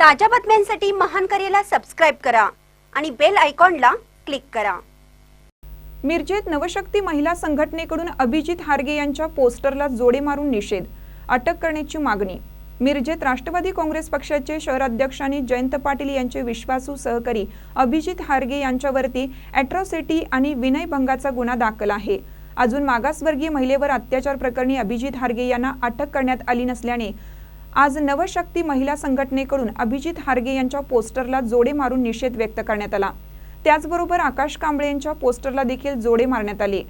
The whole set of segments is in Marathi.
ताज्या बातम्यांसाठी महान करेला सबस्क्राईब करा आणि बेल आयकॉनला क्लिक करा. मिरजेत नवशक्ती महिला संघटनेकडून अभिजित हारगे यांच्या पोस्टरला जोडे मारून निषेध अटक करण्याची मागणी. मिरजेत राष्ट्रवादी काँग्रेस पक्षाचे शहराध्यक्ष आणि जयंत पाटील यांचे विश्वासू सहकारी अभिजित हारगे यांच्यावरती अॅट्रॉसिटी आणि विनयभंगाचा गुन्हा दाखल आहे. अजून मागासवर्गीय महिलेवर अत्याचार प्रकरणी अभिजित हारगे यांना अटक करण्यात आली नसल्याने आज नवशक्ती महिला संघटनेकडून अभिजित हारगे यांच्या पोस्टरला जोडे मारून निषेध व्यक्त करण्यात आला. त्याचबरोबर आकाश कांबळे यांच्या पोस्टरला देखील जोडे मारण्यात आले.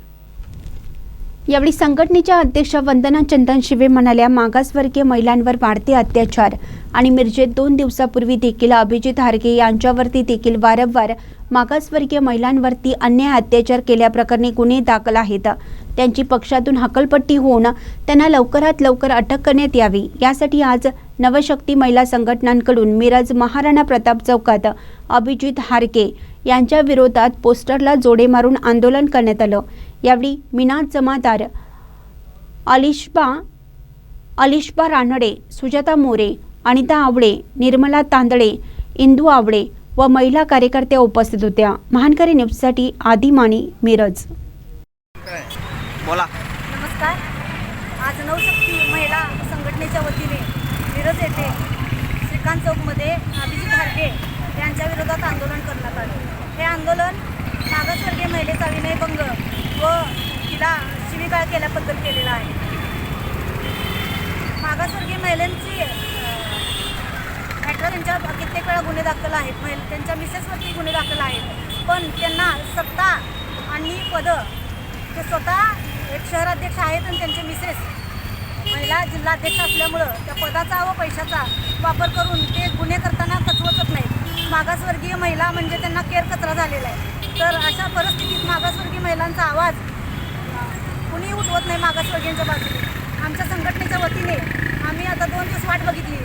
यावेळी संघटनेच्या अध्यक्ष वंदना चंदन शिवे म्हणाल्या मागासवर्गीय महिलांवर वाढते अत्याचार आणि मिरजेत दोन दिवसापूर्वी देखील अभिजित हारगे यांच्यावरती देखील वारंवार मागासवर्गीय महिलांवरती अन्याय अत्याचार केल्याप्रकरणी गुन्हे दाखल आहेत. त्यांची पक्षातून हकलपट्टी होऊन त्यांना लवकरात लवकर अटक करण्यात यावी. यासाठी आज नवशक्ती महिला संघटनांकडून मिरज महाराणा प्रताप चौकात अभिजित हारके यांच्या विरोधात पोस्टरला जोडे मारून आंदोलन करण्यात आलं. यावेळी मीना जमादार अलिशबा अलिशबा रानडे सुजाता मोरे अनिता आवळे निर्मला तांदळे इंदू आवळे व महिला कार्यकर्त्या उपस्थित होत्या. महानकरी न्यूजसाठी आदी मानी मिरज. बोला. नमस्कार. आज नवशक्ती महिला संघटनेच्या वतीने मिरज येथे श्रीकांत चौकमध्ये अभिजित हारगे यांच्या विरोधात आंदोलन करण्यात आले. हे आंदोलन मागासवर्गीय महिलेचा विनयभंग व तिला शिवीगाळ केल्याबद्दल केलेला आहे. मागासवर्गीय महिलांची ॲट्रा त्यांच्या कित्येक वेळा गुन्हे दाखल आहेत. महिला त्यांच्या मिसेसवरती गुन्हे दाखल आहेत. पण त्यांना सत्ता आणि पदं ते स्वतः एक शहराध्यक्ष आहेत आणि त्यांचे मिसेस महिला जिल्हाध्यक्ष असल्यामुळं त्या पदाचा व पैशाचा वापर करून ते गुन्हे करताना कचवचत नाहीत. मागासवर्गीय महिला म्हणजे त्यांना केर कचरा झालेला आहे. तर अशा परिस्थितीत मागास महिलांचा आवाज. कुणी उठवत नाही मागासवर्गीयांच्या बाजूने. आमच्या संघटनेच्या वतीने आम्ही आता दोन दिवस वाट बघितली.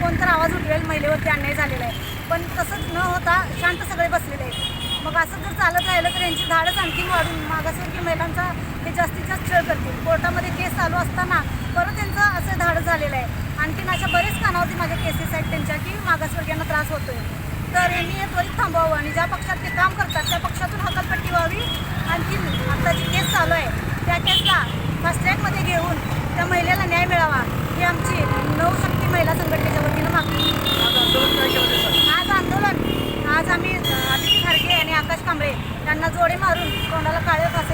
कोणतर आवाज उठवेल महिलेवरती अन्याय झालेला आहे. पण तसंच न होता शांत सगळे बसलेले आहेत. मग असं जर चालत राहिलं तर यांची धाडच आणखी वाढून मागासवर्गीय महिलांचा हे जास्तीत जास्त छळ करतील. कोर्टामध्ये केस चालू असताना परत त्यांचं असं धाडस झालेलं आहे. आणखीन अशा बरेच कानावरती माझ्या केसेस आहेत त्यांच्या की मागासवर्गीयांना त्रास होतोय. तर यांनी हे त्वरित थांबवावं आणि ज्या पक्षात ते काम करतात त्या पक्षातून हकालपट्टी व्हावी आणखीन आता जी केस चालू आहे त्या केसला फास्ट ट्रॅकमध्ये घेऊन त्या महिलेला न्याय मिळावा ही आमची नवशक्ती महिला संघटनेच्या वतीनं मागणी आज आंदोलन आज आम्ही अभिजित खारगे आणि आकाश कांबळे यांना जोडे मारून तोंडाला काळे फास